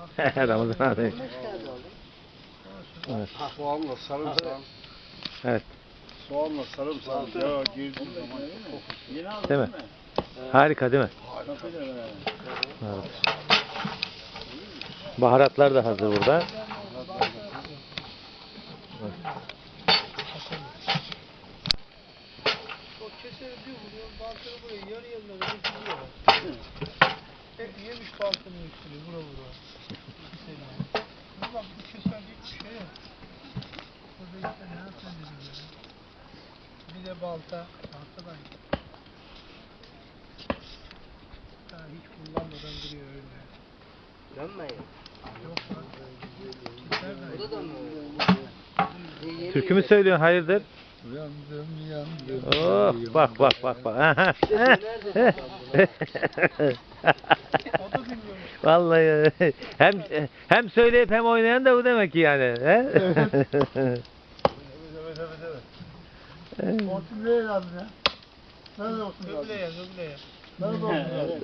Ramazan abi. Evet. Soğanla sarımsak. Evet. Soğanla sarımsak. Ya girdiği zaman çok Değil mi? Harika değil mi? Evet. Baharatlar da hazır burada. Hep yemiş baltının üstünü, vura vura. Keseri. Ulan bu keser değil bir şey yok. Burada işte ne yapacağım dedim ya. Bir de balta. Balta da Ha, hiç kullanmadan duruyor öyle. Dönmeyin. Yok lan. Keser de. Bu da dönmüyor. Türkü mü söylüyorsun hayırdır? Yandım yandım. Oh, bak bak bak bak. Aha. O da bilmiyor. Vallahi hem hem söyleyip hem oynayan da bu demek ki yani. He? Evet evet evet. Ortum ne lazım ya? Nerede olsun lazım? Öbleye, öbleye. Nerede olsun lazım?